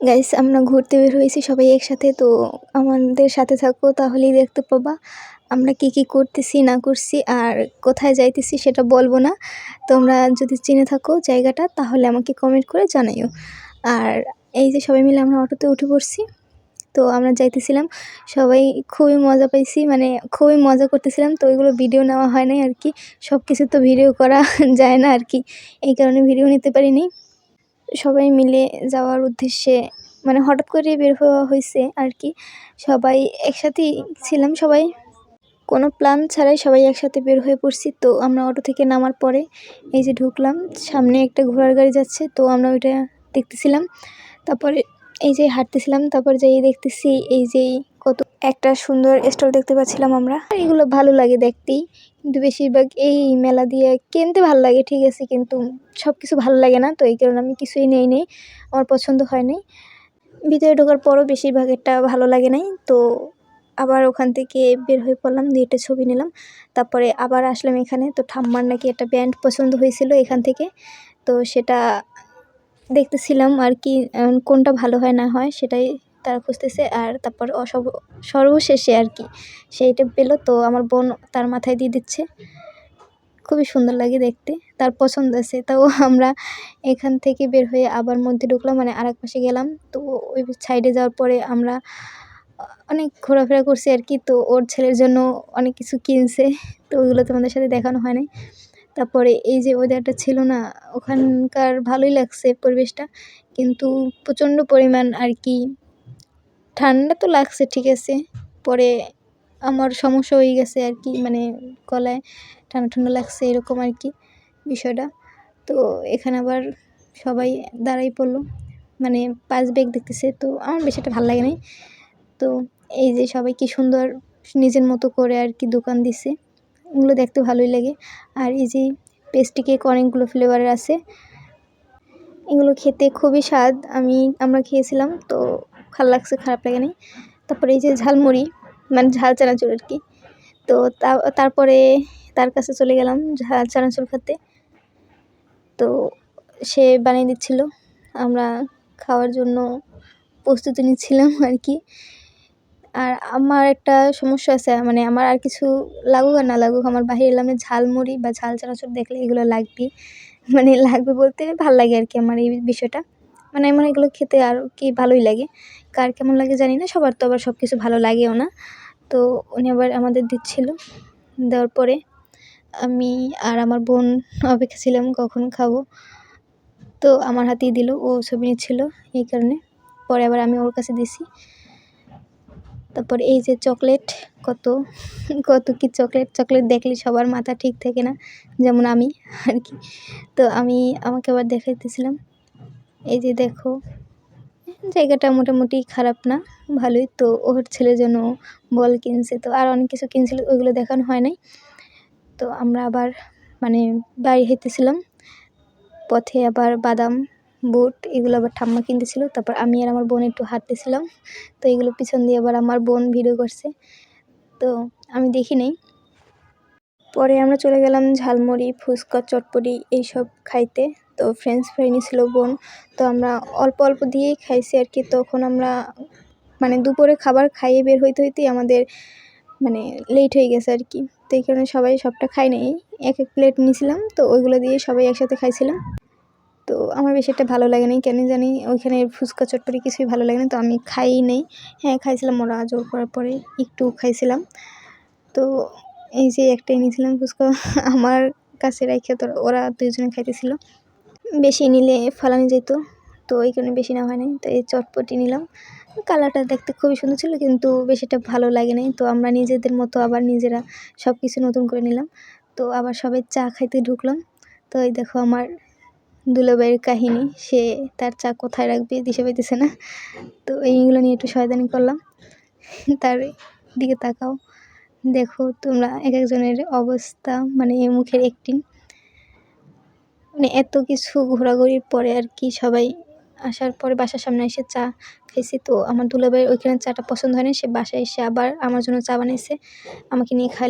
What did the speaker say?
Guys আমরা ঘুরতে বের হয়েছি সবাই একসাথে, তো আমাদের সাথে থাকো, তাহলেই দেখতে পাবা আমরা কি কি করতেছি, না করছি আর কোথায় যাইতেছি সেটা বলব না। তোমরা যদি চিনে থাকো জায়গাটা, তাহলে আমাকে কমেন্ট করে জানাইও। আর এই যে সবাই মিলে আমরা অটোতে উঠে পড়ছি, তো আমরা যাইতেছিলাম, সবাই খুবই মজা পাইছি মানে খুবই মজা করতেছিলাম, তো ওইগুলো ভিডিও নেওয়া হয় নাই আর কি সব কিছু তো ভিডিও করা যায় না আর কি, এই কারণে ভিডিও নিতে পারিনি। সবাই মিলে যাওয়ার উদ্দেশ্যে মানে হঠাৎ করে বের হওয়া হয়েছে আর কি। সবাই একসাথেই ছিলাম সবাই। কোনো প্ল্যান ছাড়াই সবাই একসাথে বের হয়ে পড়ছি। তো আমরা অটো থেকে নামার পরে এই যে ঢুকলাম, সামনে একটা ঘোড়ার গাড়ি যাচ্ছে, তো আমরা ওইটা দেখতেছিলাম। তারপরে এই যে হাঁটতেছিলাম, তারপর যাই দেখতেছি এই যে কত একটা সুন্দর স্টল দেখতে পাচ্ছিলাম আমরা। এগুলো ভালো লাগে দেখতেই। কিন্তু বেশিরভাগ এই মেলা দিয়ে কিনতে ভালো লাগে, ঠিক আছে, কিন্তু সব কিছু ভালো লাগে না, তো এই কারণে আমি কিছুই নেই নেই, আমার পছন্দ হয় নাই। ভিতরে ঢোকার পরও বেশিরভাগ একটা ভালো লাগে নাই, তো আবার ওখান থেকে বের হয়ে পড়লাম দিয়ে একটা ছবি নিলাম, তারপরে আবার আসলাম এখানে, তো ঠাম্মার নাকি একটা ব্যান্ড পছন্দ হয়েছিল এখান থেকে, তো সেটা দেখতেছিলাম আর কি কোনটা ভালো হয় না হয় সেটাই তারা খুঁজতেছে আর তারপর অসব সর্বশেষে আর কি, সেইটা পেল। তো আমার বোন তার মাথায় দিয়ে দিচ্ছে। খুবই সুন্দর লাগে দেখতে, তার পছন্দ আছে। তাও আমরা এখান থেকে বের হয়ে আবার মধ্যে ঢুকলাম মানে আর এক পাশে গেলাম। তো ওই সাইডে যাওয়ার পরে আমরা অনেক ঘোরাফেরা করছি আর কি। তো ওর ছেলের জন্য অনেক কিছু কিনছে, তো ওইগুলো তোমাদের সাথে দেখানো হয় নাই। তারপরে এই যে ওয়েদারটা ছিল না, ওখানকার ভালোই লাগছে পরিবেশটা। কিন্তু প্রচণ্ড পরিমাণ আর কি ঠান্ডা তো লাগছে, ঠিক আছে। পরে আমার সমস্যা হয়ে গেছে আর কি মানে গলায় ঠান্ডা ঠান্ডা লাগছে, এরকম আর কি বিষয়টা। তো এখানে আবার সবাই দাঁড়াই পড়ল মানে পাঁচ ব্যাগ দেখতেছে, তো আমার বেশি একটা ভালো লাগে নাই। তো এই যে সবাই কি সুন্দর নিজের মতো করে আর কি দোকান দিছে, ওগুলো দেখতে ভালোই লাগে। আর এই যে পেস্ট্রি কেক অনেকগুলো ফ্লেভারের আছে, এগুলো খেতে খুবই স্বাদ। আমি, আমরা খেয়েছিলাম, তো ভালো লাগছে, খারাপ লাগে নাই। তারপরে এই যে ঝালমুড়ি মানে ঝাল চানাচুর আর কি। তো তারপরে তার কাছে চলে গেলাম ঝাল চানাচুর খেতে। তো সে বানিয়ে দিচ্ছিল। আমরা খাওয়ার জন্য প্রস্তুতি নিচ্ছিলাম আর কি। আর আমার একটা সমস্যা আছে মানে আমার আর কিছু লাগুক আর না লাগুক, আমার বাহিরে এলাম ঝালমুড়ি বা ঝাল চানাচুর দেখলে এগুলো লাগবেই। মানে লাগবে বলতে ভালো লাগে আর কি আমার এই বিষয়টা। মানে আমার এগুলো খেতে আর কি ভালোই লাগে। কার কেমন লাগে জানি না, সবার তো আবার সব কিছু ভালো লাগেও না। তো উনি আবার আমাদের দিচ্ছিল। দেওয়ার পরে আমি আর আমার বোন অপেক্ষা ছিলাম কখন খাব। তো আমার হাতেই দিল, ও ছবি নিচ্ছিল এই কারণে। পরে আবার আমি ওর কাছে দিছি। তারপর এই যে চকলেট, কত কত কি চকলেট চকলেট দেখলে সবার মাথা ঠিক থাকে না, যেমন আমি আর কি। তো আমি, আমাকে আবার দেখাইতেছিলাম। এই যে দেখো, জায়গাটা মোটামুটি খারাপ না, ভালোই তো, ওর ছেলের জন্য বল কিনছে, তো আর অনেক কিছু কিনছিল, ওইগুলো দেখানো হয় নাই। তো আমরা আবার মানে বাড়ি হেঁটেছিলাম পথে আবার বাদাম, বুট, এগুলো আবার ঠাম্মা কিনতেছিল, তারপর আমি আর আমার বোন একটু হাঁটতেছিলাম, তো এগুলো পিছন দিয়ে আবার আমার বোন ভিডিও করছে। তো আমি দেখি নেই পরে আমরা চলে গেলাম ঝালমুড়ি, ফুচকা, চটপটি এইসব খাইতে। তো ফ্রেঞ্চ ফ্রাই নিয়েছিল বোন। তো আমরা অল্প অল্প দিয়েই খাইছি আর কি। তখন আমরা মানে দুপুরে খাবার খাইয়ে বের হইতে হইতেই আমাদের মানে লেট হয়ে গেছে আর কি। তো এই কারণে সবাই সবটা খাই নেই। এক এক প্লেট নিয়েছিলাম তো ওইগুলো দিয়ে সবাই একসাথে খাইছিলাম। তো আমার বেশি একটা ভালো লাগে নাই। কেন জানি ওইখানে ফুচকা, চটপটি কিছুই ভালো লাগে না। তো আমি খাই নেই। হ্যাঁ খাইছিলাম। ওরা জোর করার পরে একটু খাইছিলাম। তো এই যে একটাই নিয়েছিলাম ফুচকা আমার কাছে রেখে তো ওরা দুইজনে খাইতেছিল। বেশি নিলে ফালানি যেত তো ওই কারণে বেশি নেওয়া হয় নাই তো এই চটপটি নিলাম। কালারটা দেখতে খুবই সুন্দর ছিল, কিন্তু বেশিটা ভালো লাগে নাই। তো আমরা নিজেদের মতো আবার নিজেরা সব কিছু নতুন করে নিলাম। তো আবার সবাই চা খাইতে ঢুকলাম। তো এই দেখো আমার দুলাভাইয়ের কাহিনী। সে তার চা কোথায় রাখবে দিশে পাইতেছে না। তো এইগুলো নিয়ে একটু শয়তানি করলাম। তার দিকে তাকাও। দেখো তোমরা এক একজনের অবস্থা মানে এই মুখের একটি। মানে এত কিছু ঘোরাঘুরির পরে আর কি সবাই আসার পরে বাসার সামনে এসে চা খেয়েছি তো আমার দুলাভাইয়ের ওইখানে চাটা পছন্দ হয়নি, সে বাসায় এসে আবার আমার জন্য চা বানিয়েছে আমাকে নিয়ে খাই